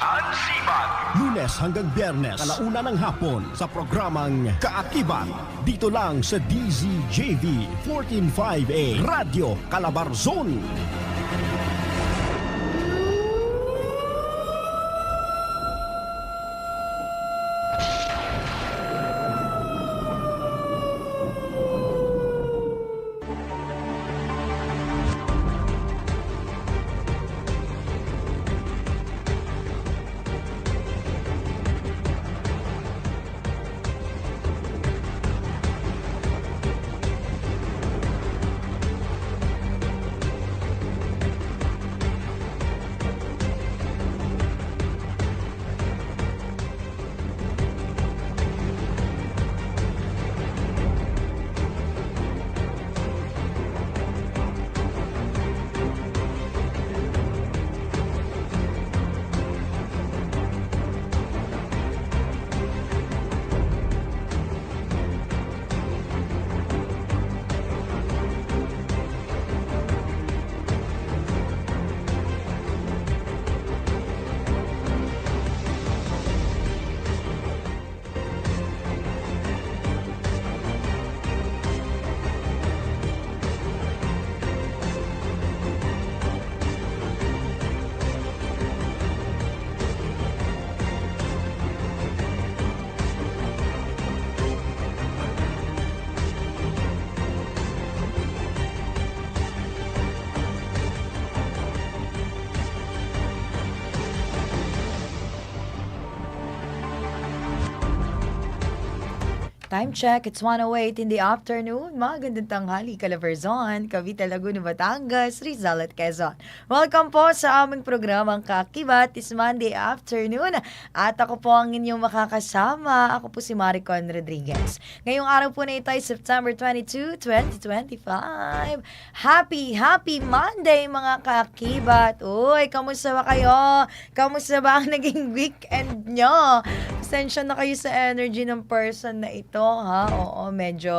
Ann Sibag. Lunes hanggang Biyernes, alauna ng hapon sa programang Kaakibat. Dito lang sa DZJV 1458 Radio Calabarzon. Time check, it's 108 in the afternoon. Magandang tanghali, Calaverzon, Cavite, Laguna, Batangas, Rizal at Quezon. Welcome po sa aming programang Kakibat this Monday afternoon. At ako po ang inyong makakasama. Ako po si Maricon Rodriguez. Ngayong araw po na ito ay September 22, 2025. Happy, happy Monday mga Kakibat. Uy, kamusta ba kayo? Kamusta ba ang naging weekend nyo? Pasensya na kayo sa energy ng person na ito, ha? Oo, medyo,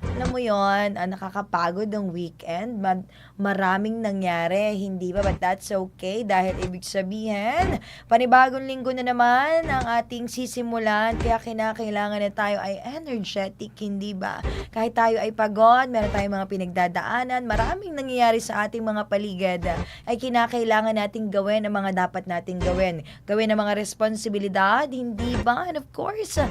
alam mo yon ah, nakakapagod ang weekend. Ma- maraming nangyari, hindi ba? But that's okay dahil ibig sabihin, panibagong linggo na naman ang ating sisimulan. Kaya kinakailangan na tayo ay energetic, hindi ba? Kahit tayo ay pagod, meron tayong mga pinagdadaanan, maraming nangyayari sa ating mga paligid, ay kinakailangan nating gawin ang mga dapat nating gawin. Gawin ang mga responsibilidad, hindi ba? And of course, uh,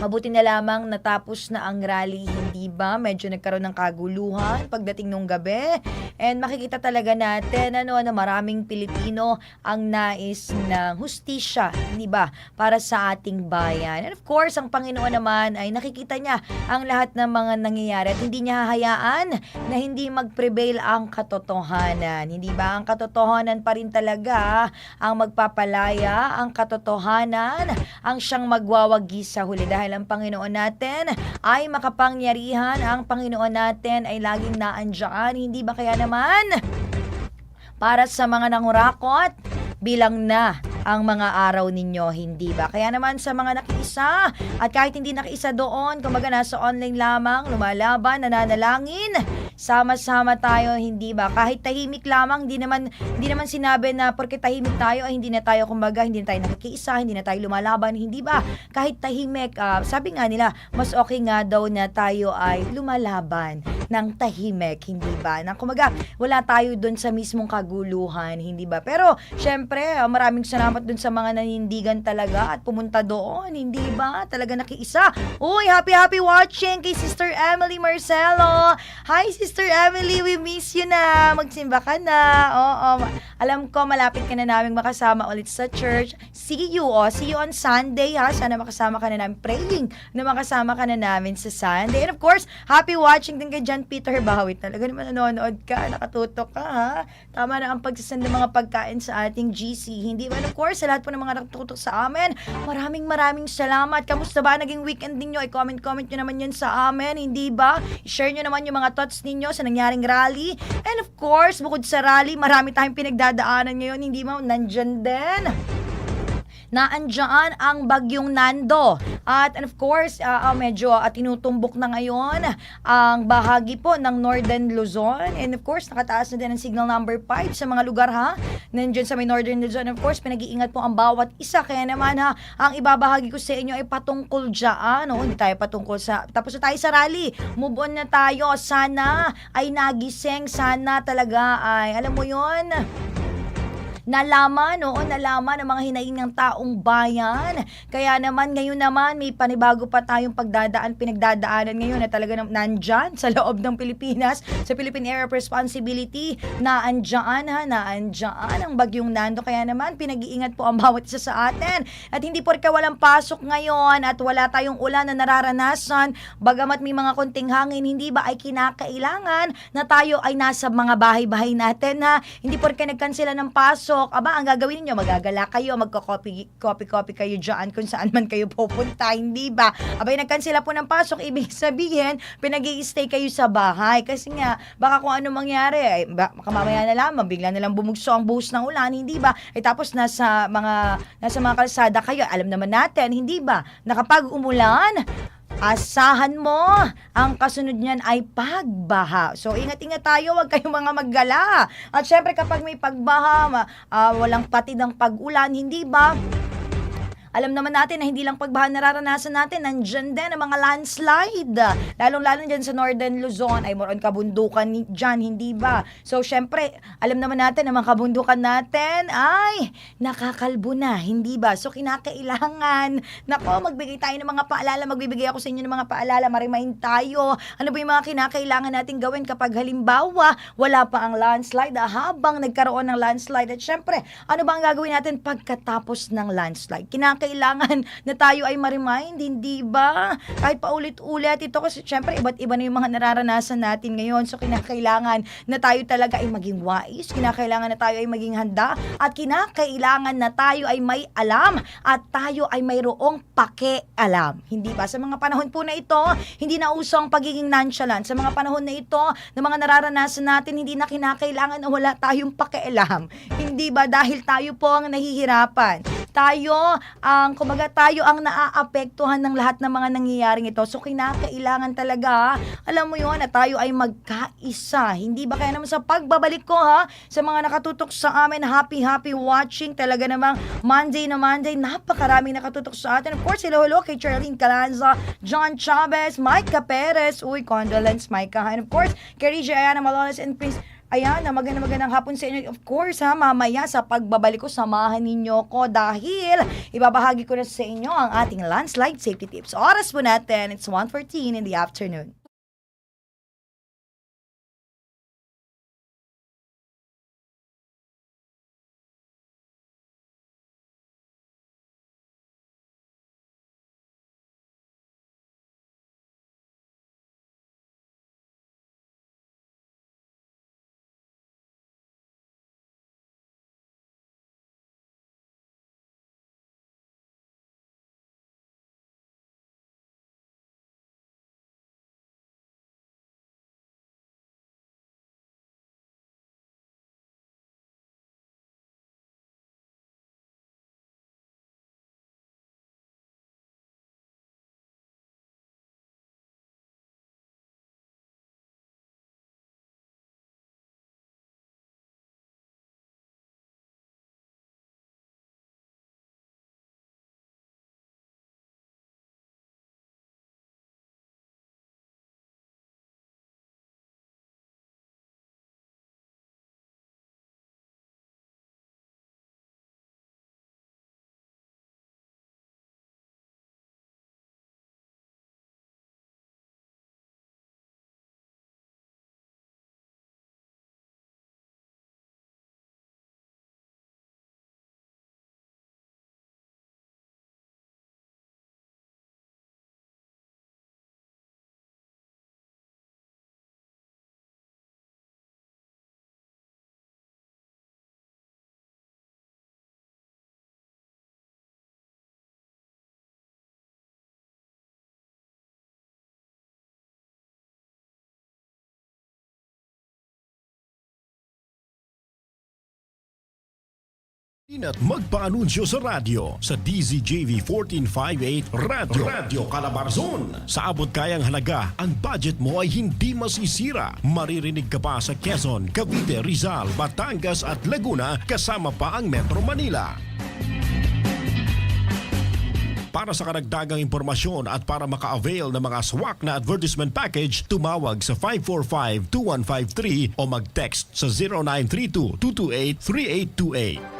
Mabuti na lamang natapos na ang rally, hindi ba? Medyo nagkaroon ng kaguluhan pagdating nung gabi. And makikita talaga natin ano, na maraming Pilipino ang nais ng hustisya, hindi ba? Para sa ating bayan. And of course, ang Panginoon naman ay nakikita niya ang lahat ng mga nangyayari at hindi niya hahayaan na hindi mag-prevail ang katotohanan. Hindi ba? Ang katotohanan pa rin talaga ang magpapalaya, ang katotohanan ang siyang magwawagi sa huli dahil ang Panginoon natin ay makapangyarihan, ang Panginoon natin ay laging naandyan. Hindi ba kaya naman? Para sa mga nangurakot, bilang na ang mga araw ninyo, hindi ba? Kaya naman sa mga nakiisa at kahit hindi nakiisa doon, kumbaga nasa online lamang, lumalaban, nananalangin, sama-sama tayo, hindi ba? Kahit tahimik lamang, hindi naman, hindi naman sinabi na porque tahimik tayo ay hindi na tayo, kumbaga, hindi na tayo nakikiisa, hindi na tayo lumalaban, hindi ba? Kahit tahimik, ah, sabi nga nila, mas okay nga daw na tayo ay lumalaban ng tahimik, hindi ba? Na kumbaga, wala tayo doon sa mismong kaguluhan, hindi ba? Pero, syempre, ah, maraming salamat doon sa mga nanindigan talaga at pumunta doon, hindi ba? Talaga nakiisa. Uy, happy happy watching kay Sister Emily Marcelo. Hi, Sister Emily, we miss you na. Magsimba ka na. Oo, alam ko, malapit ka na namin makasama ulit sa church. See you, oh. See you on Sunday, ha? Sana makasama ka na namin. Praying na makasama ka na namin sa Sunday. And of course, happy watching din kay John Peter Bawit, talaga naman nanonood ka, nakatutok ka ha. Tama na ang pagsasend ng mga pagkain sa ating GC. Hindi ba, of course, sa lahat po ng mga nakatutok sa amin, maraming maraming salamat. Kamusta ba naging weekend ninyo? I-comment-comment nyo naman yan sa amin, hindi ba? I-share nyo naman yung mga thoughts ninyo sa nangyaring rally. And of course, bukod sa rally, marami tayong pinagdadaanan ngayon, hindi ba? Nandyan din naandyan ang bagyong Nando. At and of course, uh, medyo uh, tinutumbok na ngayon ang bahagi po ng Northern Luzon. And of course, nakataas na din ang signal number 5 sa mga lugar ha. Nandiyan sa may Northern Luzon. Of course, pinag-iingat po ang bawat isa. Kaya naman ha, ang ibabahagi ko sa inyo ay patungkol dyan. No? Hindi tayo patungkol sa... Tapos na tayo sa rally. Move on na tayo. Sana ay nagising. Sana talaga ay, alam mo yon nalaman, oo, nalaman ng mga hinaing ng taong bayan. Kaya naman, ngayon naman, may panibago pa tayong pagdadaan, pinagdadaanan ngayon na talaga nandyan sa loob ng Pilipinas, sa Philippine of Responsibility, na andyan ha, na andyan ang bagyong Nando. Kaya naman, pinag-iingat po ang bawat isa sa atin. At hindi porke walang pasok ngayon at wala tayong ulan na nararanasan, bagamat may mga konting hangin, hindi ba ay kinakailangan na tayo ay nasa mga bahay-bahay natin ha. Hindi porke nagkansela ng pasok, aba, ang gagawin niyo magagala kayo, magko-copy-copy kayo dyan kung saan man kayo pupunta, hindi ba? Abay, nagkansela po ng pasok, ibig sabihin, pinag stay kayo sa bahay. Kasi nga, baka kung ano mangyari, ay, ba, mamaya na lamang, bigla na lang bumugso ang buhos ng ulan, hindi ba? Ay tapos nasa mga, nasa mga kalsada kayo, alam naman natin, hindi ba? Na kapag umulan, Asahan mo, ang kasunod niyan ay pagbaha. So, ingat-ingat tayo, huwag kayong mga maggala. At syempre, kapag may pagbaha, ah, walang pati ng pag-ulan, hindi ba? Alam naman natin na hindi lang pagbaha nararanasan natin, nandyan din ang mga landslide. Lalong-lalo dyan sa Northern Luzon, ay more on kabundukan dyan, hindi ba? So, syempre, alam naman natin na mga kabundukan natin ay nakakalbo na, hindi ba? So, kinakailangan, nako, magbigay tayo ng mga paalala, magbibigay ako sa inyo ng mga paalala, marimain tayo. Ano ba yung mga kinakailangan natin gawin kapag halimbawa, wala pa ang landslide, ah, habang nagkaroon ng landslide. At syempre, ano ba ang gagawin natin pagkatapos ng landslide? Kinakailangan na tayo ay ma-remind, hindi ba? Kahit paulit-ulit ito kasi syempre iba't iba na yung mga nararanasan natin ngayon. So kinakailangan na tayo talaga ay maging wise, kinakailangan na tayo ay maging handa at kinakailangan na tayo ay may alam at tayo ay mayroong pake-alam. Hindi ba? Sa mga panahon po na ito, hindi na uso ang pagiging nonchalant. Sa mga panahon na ito, na mga nararanasan natin, hindi na kinakailangan na wala tayong pakialam. Hindi ba? Dahil tayo po ang nahihirapan. Tayo ang, kumbaga tayo ang naaapektuhan ng lahat ng mga nangyayaring ito. So, kinakailangan talaga, alam mo yun, na tayo ay magkaisa. Hindi ba kaya naman sa pagbabalik ko ha, sa mga nakatutok sa amin, happy, happy watching. Talaga namang Monday na Monday, napakaraming nakatutok sa atin. Of course, hello, hello kay Charlene Calanza, John Chavez, Micah Perez, uy, condolence, Micah. And of course, kay Reggie Ayana Malones and Prince Ayan, na magandang magandang hapon sa inyo. Of course, ha, mamaya sa pagbabalik ko, samahan ninyo ko dahil ibabahagi ko na sa inyo ang ating landslide safety tips. Oras po natin, it's 1.14 in the afternoon. At magpaanunsyo sa radyo sa DZJV 1458 Radyo Radyo Calabarzon. Sa abot kayang halaga, ang budget mo ay hindi masisira. Maririnig ka pa sa Quezon, Cavite, Rizal, Batangas at Laguna kasama pa ang Metro Manila. Para sa karagdagang impormasyon at para maka-avail ng mga swak na advertisement package, tumawag sa 545-2153 o mag-text sa 0932-228-3828.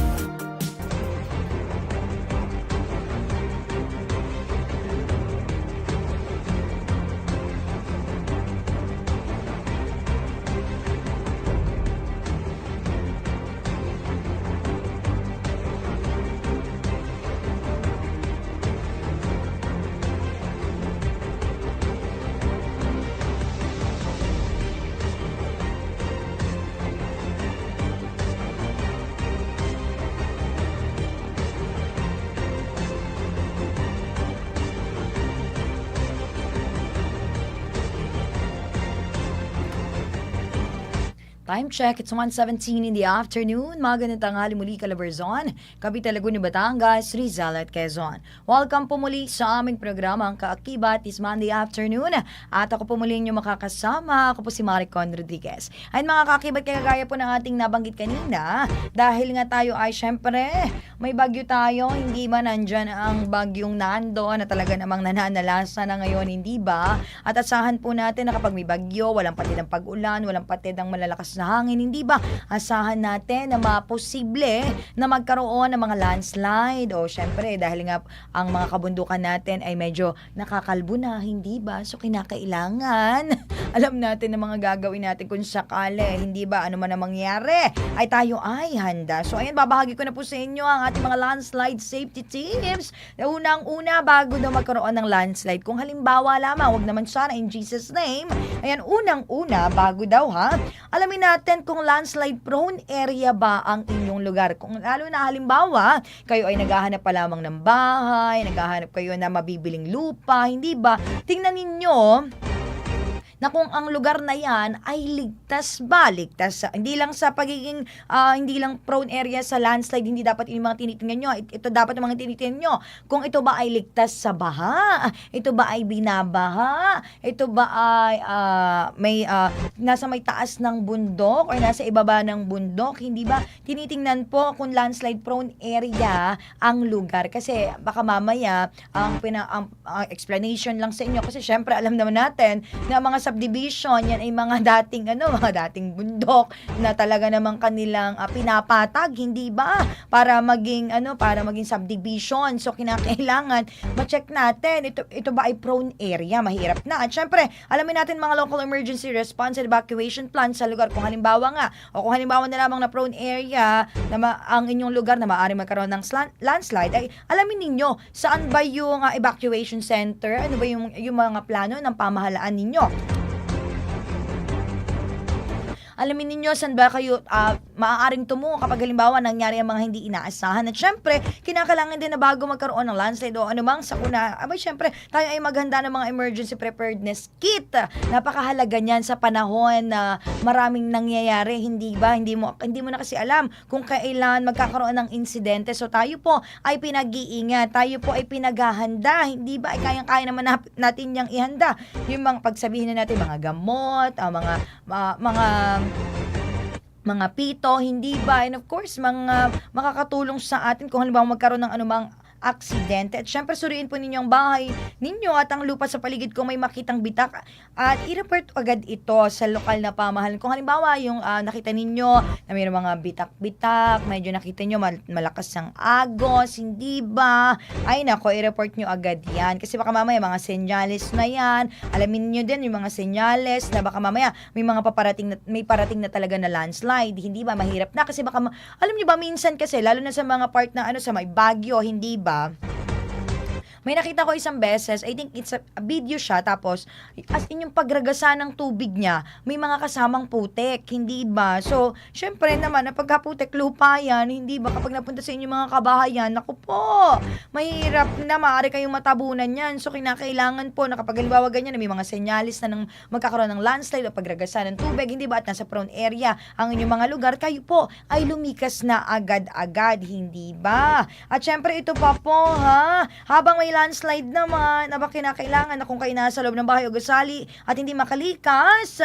Time check, it's 1.17 in the afternoon. Magandang tanghali muli Calabarzon, Cavite, Laguna, Batangas, Rizal at Quezon. Welcome po muli sa aming programa ang Kaakibat this Monday afternoon. At ako po muli inyong makakasama. Ako po si Maricon Rodriguez. Ay mga kaakibat, kagaya po ng ating nabanggit kanina. Dahil nga tayo ay syempre, may bagyo tayo. Hindi man nandyan ang bagyong nando na talaga namang nananalasa na ngayon, hindi ba? At asahan po natin na kapag may bagyo, walang patid ang pag-ulan, walang patid ang malalakas na hangin, hindi ba? Asahan natin na maposible na magkaroon ng mga landslide o syempre dahil nga ang mga kabundukan natin ay medyo nakakalbo na, hindi ba? So kinakailangan alam natin na mga gagawin natin kung sakali, hindi ba? Ano man ang mangyari, ay tayo ay handa. So ayan, babahagi ko na po sa inyo ang ating mga landslide safety tips. Unang-una, bago na magkaroon ng landslide, kung halimbawa lamang, wag naman sana in Jesus name, ayan, unang-una, bago daw ha, alamin natin kung landslide prone area ba ang inyong lugar. Kung lalo na halimbawa, kayo ay naghahanap pa lamang ng bahay, naghahanap kayo na mabibiling lupa, hindi ba? Tingnan ninyo, na kung ang lugar na yan ay ligtas ba? Ligtas hindi lang sa pagiging, ah, hindi lang prone area sa landslide, hindi dapat yung mga tinitingnan nyo. It- Ito dapat yung mga tinitingnan nyo. Kung ito ba ay ligtas sa baha? Ito ba ay binabaha? Ito ba ay ah, may, ah, nasa may taas ng bundok or nasa ibaba ng bundok? Hindi ba? Tinitingnan po kung landslide prone area ang lugar. Kasi baka mamaya, ang, pina, ang, ang explanation lang sa inyo. Kasi syempre, alam naman natin na mga subdivision, yan ay mga dating ano, mga dating bundok na talaga namang kanilang ah, pinapatag, hindi ba? Para maging ano, para maging subdivision. So kinakailangan ma-check natin ito ito ba ay prone area, mahirap na. At syempre, alamin natin mga local emergency response and evacuation plan sa lugar kung halimbawa nga o kung halimbawa na lamang na prone area na ma- ang inyong lugar na maaari magkaroon ng landslide ay alamin ninyo saan ba yung ah, evacuation center, ano ba yung yung mga plano ng pamahalaan ninyo. Alamin ninyo saan ba kayo ah, maaaring tumungo kapag halimbawa nangyari ang mga hindi inaasahan. At syempre, kinakailangan din na bago magkaroon ng landslide o anumang sakuna, abay syempre, tayo ay maghanda ng mga emergency preparedness kit. Napakahalaga niyan sa panahon na maraming nangyayari, hindi ba? Hindi mo hindi mo na kasi alam kung kailan magkakaroon ng insidente. So tayo po ay pinag-iingat, tayo po ay pinaghahanda, hindi ba? Ay kayang-kaya naman natin yang ihanda. Yung mga pagsabihin na natin mga gamot, ah, mga ma- mga mga pito, hindi ba? And of course, mga makakatulong sa atin kung halimbawa magkaroon ng anumang aksidente. At syempre, suriin po ninyo ang bahay ninyo at ang lupa sa paligid kung may makitang bitak. At i-report agad ito sa lokal na pamahalan. Kung halimbawa, yung ah, nakita ninyo na mayroong mga bitak-bitak, medyo nakita nyo mal- malakas ang agos, hindi ba? Ay nako, i-report nyo agad yan. Kasi baka mamaya mga senyales na yan. Alamin nyo din yung mga senyales na baka mamaya may mga paparating na, may parating na talaga na landslide. Hindi ba? Mahirap na kasi baka, alam nyo ba minsan kasi, lalo na sa mga part na ano, sa may bagyo, hindi ba? 吧。May nakita ko isang beses, I think it's a, a video siya, tapos as in yung pagragasa ng tubig niya, may mga kasamang putek, hindi ba? So, syempre naman, na pagkaputek lupa yan, hindi ba? Kapag napunta sa inyo mga kabahayan, naku po, mahirap na, maaari kayong matabunan yan. So, kinakailangan po na kapag halimbawa ganyan, may mga senyalis na nang magkakaroon ng landslide o pagragasa ng tubig, hindi ba? At nasa prone area ang inyong mga lugar, kayo po ay lumikas na agad-agad, hindi ba? At syempre, ito pa po, ha? Habang may landslide naman, aba kinakailangan na kung kayo nasa loob ng bahay o gusali at hindi makalikas,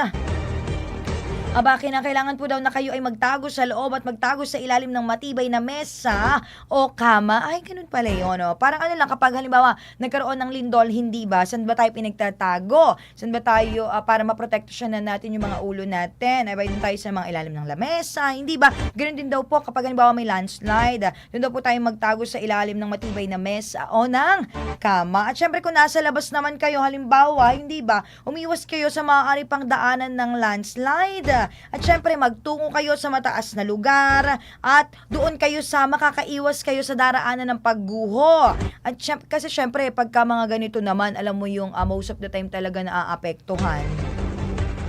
Aba, kinakailangan po daw na kayo ay magtago sa loob at magtago sa ilalim ng matibay na mesa o kama. Ay, ganun pala yun, no? Parang ano lang, kapag halimbawa, nagkaroon ng lindol, hindi ba? Saan ba tayo pinagtatago? Saan ba tayo ah, para maproteksyonan natin yung mga ulo natin? Ay, ba, tayo sa mga ilalim ng lamesa, hindi ba? Ganun din daw po kapag halimbawa may landslide. ah, Doon daw po tayo magtago sa ilalim ng matibay na mesa o ng kama. At syempre, kung nasa labas naman kayo, halimbawa, hindi ba? Umiwas kayo sa maaari pang daanan ng landslide. At syempre, magtungo kayo sa mataas na lugar at doon kayo sa makakaiwas kayo sa daraanan ng pagguho. At syempre, kasi syempre, pagka mga ganito naman, alam mo yung ah, most of the time talaga naaapektuhan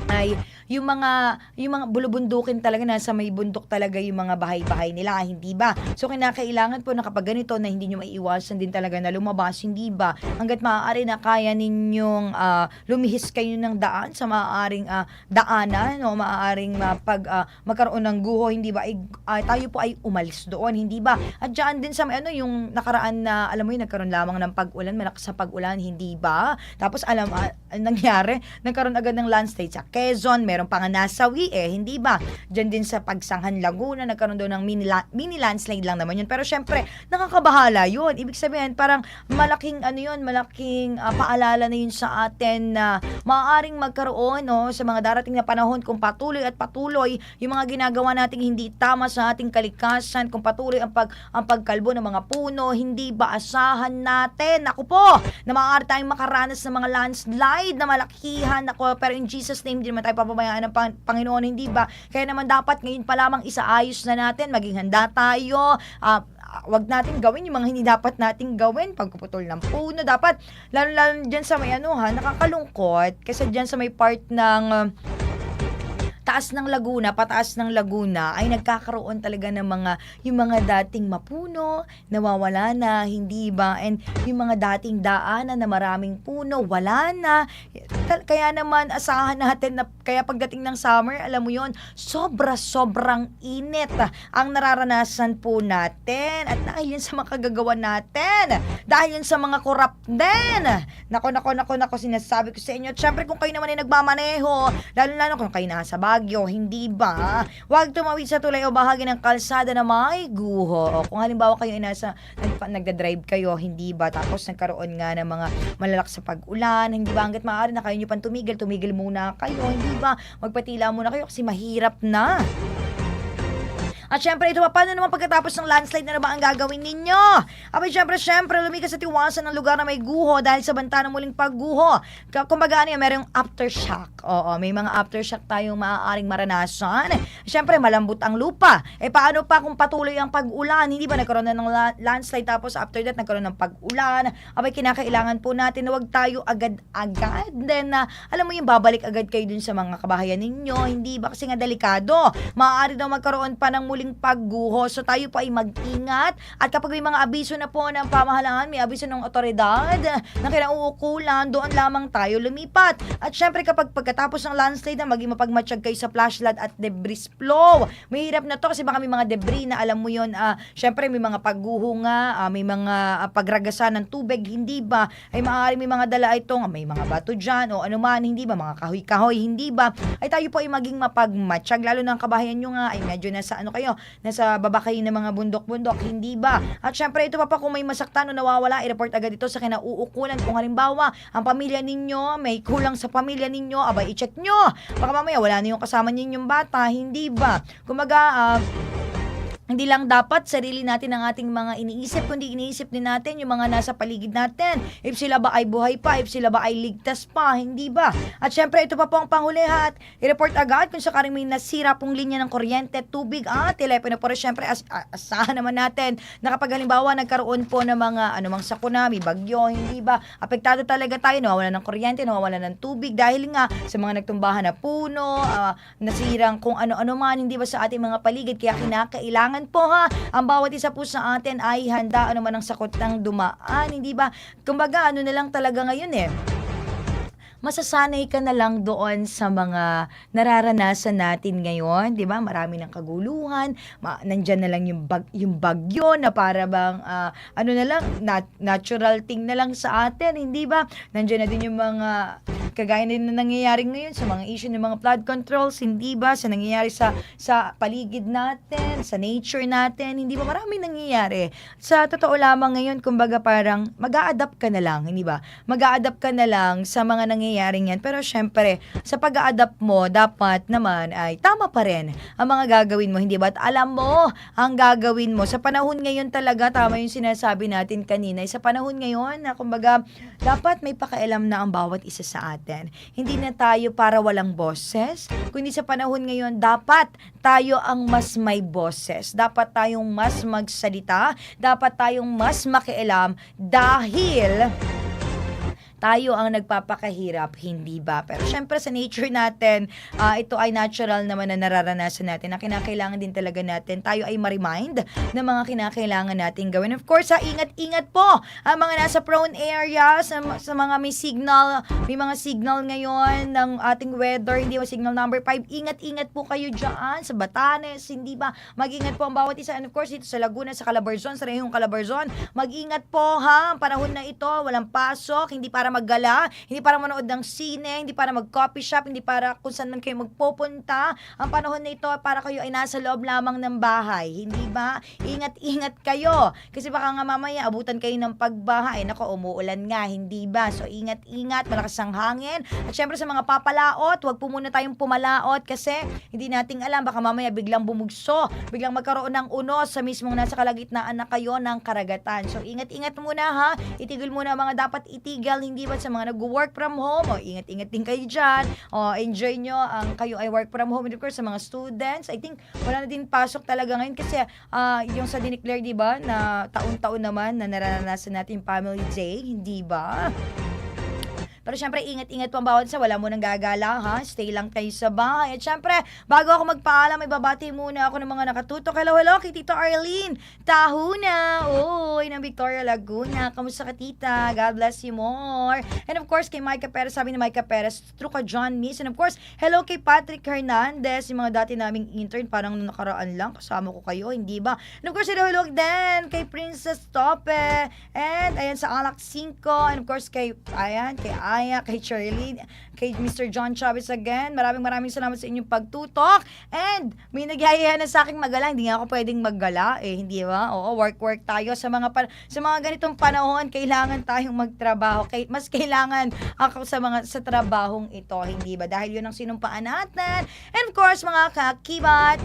ay yung mga yung mga bulubundukin talaga nasa may bundok talaga yung mga bahay-bahay nila hindi ba? So kinakailangan po na kapag ganito na hindi nyo maiiwasan din talaga na lumabas hindi ba? Hanggat maaari na kaya ninyong ah, lumihis kayo ng daan sa maaaring ah, daanan o maaaring mapag ah, magkaroon ng guho hindi ba? Ay, ah, tayo po ay umalis doon hindi ba? At diyan din sa may ano yung nakaraan na alam mo yun nagkaroon lamang ng pag-ulan malakas sa pag-ulan hindi ba? Tapos alam ah, ang nangyari nagkaroon agad ng landslide sa Quezon, meron pa nga nasawi eh, hindi ba? Diyan din sa Pagsanghan Laguna, nagkaroon doon ng mini, mini landslide lang naman yun. Pero syempre, nakakabahala yun. Ibig sabihin, parang malaking ano yun, malaking ah, paalala na yun sa atin na maaaring magkaroon no, sa mga darating na panahon kung patuloy at patuloy yung mga ginagawa nating hindi tama sa ating kalikasan, kung patuloy ang, pag, ang pagkalbo ng mga puno, hindi ba asahan natin, ako po, na maaari tayong makaranas ng mga landslide na malakihan, ako, pero in Jesus name, hindi naman tayo papabayaan ng Pang- Panginoon, hindi ba? Kaya naman dapat ngayon pa lamang isaayos na natin, maging handa tayo, ah, wag natin gawin yung mga hindi dapat nating gawin. Pagpuputol ng puno dapat lalo lalo dyan sa may ano ha nakakalungkot. Kasi dyan sa may part ng uh, taas ng Laguna, pataas ng Laguna, ay nagkakaroon talaga ng mga, yung mga dating mapuno, nawawala na, hindi ba? And yung mga dating daanan na maraming puno, wala na. Kaya naman, asahan natin na, kaya pagdating ng summer, alam mo yon sobra-sobrang init ang nararanasan po natin. At dahil yun sa mga kagagawa natin, dahil yun sa mga korap din. Nako, nako, nako, nako, sinasabi ko sa inyo. At syempre, kung kayo naman ay nagmamaneho, lalo-lalo kung kayo nasa Baguio, hindi ba? Huwag tumawid sa tulay o bahagi ng kalsada na may guho. O kung halimbawa kayo ay nasa, nagda-drive kayo, hindi ba? Tapos nagkaroon nga ng mga malalakas sa pag-ulan, hindi ba? Hanggat maaari na kayo nyo pang tumigil, tumigil muna kayo, hindi ba? Magpatila muna kayo kasi mahirap na. At syempre, ito pa, paano naman pagkatapos ng landslide na na ba ang gagawin ninyo? Abay, syempre, syempre, lumikas at iwasan ng lugar na may guho dahil sa banta ng muling pagguho. Kumbaga, ano yan, merong aftershock. Oo, may mga aftershock tayong maaaring maranasan. Syempre, malambot ang lupa. Eh, paano pa kung patuloy ang pag-ulan? Hindi ba nagkaroon na ng la- landslide tapos after that, nagkaroon ng pag-ulan? Abay, kinakailangan po natin na huwag tayo agad-agad. Then, na alam mo yung babalik agad kayo dun sa mga kabahayan ninyo. Hindi ba? Kasi nga delikado. Maaari daw magkaroon pa ng muling pagguho. So tayo po ay mag-ingat. At kapag may mga abiso na po ng pamahalaan, may abiso ng otoridad na kinauukulan, doon lamang tayo lumipat. At syempre kapag pagkatapos ng landslide na maging mapagmatsyag kayo sa flashlight at debris flow. Mahirap na to kasi baka may mga debris na alam mo yon ah, syempre may mga pagguho nga, ah, may mga ah, pagragasa ng tubig, hindi ba? Ay maaari may mga dala itong, may mga bato dyan o anuman, hindi ba? Mga kahoy-kahoy, hindi ba? Ay tayo po ay maging mapagmatsyag, lalo ng kabahayan nyo nga, ay medyo nasa ano kayo, nasa baba kayo ng mga bundok-bundok, hindi ba? At syempre ito pa pa kung may masaktan o nawawala, i-report agad ito sa kinauukulan. Kung halimbawa, ang pamilya ninyo, may kulang sa pamilya ninyo, abay i-check nyo. Baka mamaya wala na yung kasama ninyong bata, hindi ba? Kumaga, ah, hindi lang dapat sarili natin ang ating mga iniisip, kundi iniisip din natin yung mga nasa paligid natin. If sila ba ay buhay pa, if sila ba ay ligtas pa, hindi ba? At syempre, ito pa po ang panghulihat. I-report agad kung sakaring may nasira pong linya ng kuryente, tubig, at telepono. Pero syempre, as, asahan naman natin na kapag halimbawa nagkaroon po ng mga anumang sakuna, may bagyo, hindi ba? Apektado talaga tayo, nawawalan ng kuryente, nawawalan ng tubig dahil nga sa mga nagtumbahan na puno, ah, nasirang kung ano-ano man, hindi ba sa ating mga paligid. Kaya kinakailangan po ha, ang bawat isa po sa atin ay handa ano man ang sakot ng dumaan, hindi ba? Kumbaga, ano na lang talaga ngayon eh masasanay ka na lang doon sa mga nararanasan natin ngayon, 'di ba? Marami ng kaguluhan, ma- nandyan na lang yung bag, yung bagyo na para bang ah, ano na lang nat- natural thing na lang sa atin, hindi ba? Nandiyan na din yung mga kagaya na nangyayari ngayon sa mga issue ng mga flood controls, hindi ba? Sa nangyayari sa sa paligid natin, sa nature natin, hindi ba? Maraming nangyayari. Sa totoo lamang ngayon, kumbaga parang mag adapt ka na lang, hindi ba? mag adapt ka na lang sa mga nangyayaring yan. Pero syempre, sa pag adapt mo, dapat naman ay tama pa rin ang mga gagawin mo, hindi ba? At alam mo, ang gagawin mo, sa panahon ngayon talaga, tama yung sinasabi natin kanina, sa panahon ngayon, na kumbaga, dapat may pakialam na ang bawat isa sa atin. Hindi na tayo para walang boses, kundi sa panahon ngayon, dapat tayo ang mas may boses. Dapat tayong mas magsalita, dapat tayong mas makialam dahil tayo ang nagpapakahirap, hindi ba? Pero syempre sa nature natin, ah, ito ay natural naman na nararanasan natin na kinakailangan din talaga natin. Tayo ay ma-remind ng mga kinakailangan natin gawin. Of course, ha, ingat-ingat po ang mga nasa prone area, sa, sa mga may signal, may mga signal ngayon ng ating weather, hindi ba signal number 5, ingat-ingat po kayo dyan sa Batanes, hindi ba? Mag-ingat po ang bawat isa. And of course, dito sa Laguna, sa Calabarzon, sa Rehong Calabarzon, mag-ingat po ha, ang panahon na ito, walang pasok, hindi para maggala, hindi para manood ng sine, hindi para mag-coffee shop, hindi para kung saan man kayo magpupunta. Ang panahon na ito, para kayo ay nasa loob lamang ng bahay, hindi ba? Ingat-ingat kayo. Kasi baka nga mamaya, abutan kayo ng pagbaha. Eh, nako, umuulan nga, hindi ba? So, ingat-ingat, malakas ang hangin. At syempre sa mga papalaot, wag po muna tayong pumalaot kasi hindi nating alam, baka mamaya biglang bumugso, biglang magkaroon ng unos sa mismong nasa kalagitnaan na kayo ng karagatan. So, ingat-ingat muna ha. Itigil muna mga dapat itigil, hindi ba sa mga nag-work from home. O, ingat-ingat din kayo dyan. O, enjoy nyo ang kayo ay work from home. And of course, sa mga students, I think wala na din pasok talaga ngayon kasi ah, yung sa dineclare, di ba, na taon-taon naman na naranasan natin family day, hindi ba? Pero syempre, ingat-ingat po ang bawat isa. Wala mo nang gagala, ha? Stay lang kayo sa bahay. At syempre, bago ako magpaalam, may babati muna ako ng mga nakatutok. Hello, hello, kay Tito Arlene. Tahuna. Uy, ng Victoria Laguna. Kamusta ka, tita? God bless you more. And of course, kay Micah Perez. Sabi ni Micah Perez, true ka, John Miss. And of course, hello kay Patrick Hernandez. Yung mga dati naming intern, parang nung nakaraan lang. Kasama ko kayo, hindi ba? And of course, hello, hello din kay Princess Tope. And ayan sa Alak 5. And of course, kay, ayan, kay Aya, kay Charlene, kay Mr. John Chavez again. Maraming maraming salamat sa inyong pagtutok. And may nagyayaya na sa akin magala. Hindi nga ako pwedeng maggala. Eh, hindi ba? Oo, work-work tayo. Sa mga, pa- sa mga ganitong panahon, kailangan tayong magtrabaho. Kay, mas kailangan ako sa mga sa trabahong ito. Hindi ba? Dahil yun ang sinumpaan natin. And of course, mga kakibat,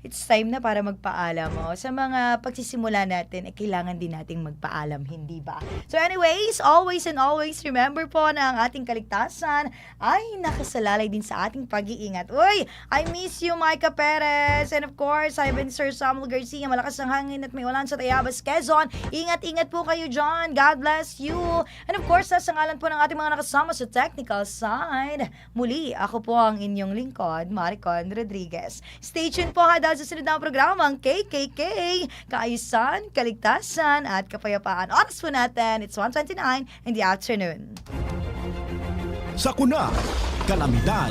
it's time na para magpaalam mo. Sa mga pagsisimula natin, eh, kailangan din nating magpaalam, hindi ba? So anyways, always and always remember po na ang ating kaligtasan ay nakasalalay din sa ating pag-iingat. Uy, I miss you, Micah Perez. And of course, I've been Sir Samuel Garcia. Malakas ang hangin at may ulan sa Tayabas, Quezon. Ingat-ingat po kayo dyan. God bless you. And of course, sa ngalan po ng ating mga nakasama sa technical side, muli, ako po ang inyong lingkod, Maricon Rodriguez. Stay tuned po ha dahil sa sunod na programang KKK, Kaayusan, Kaligtasan at Kapayapaan. Oras po natin, it's 1.29 in the afternoon. Sakuna, kalamidad,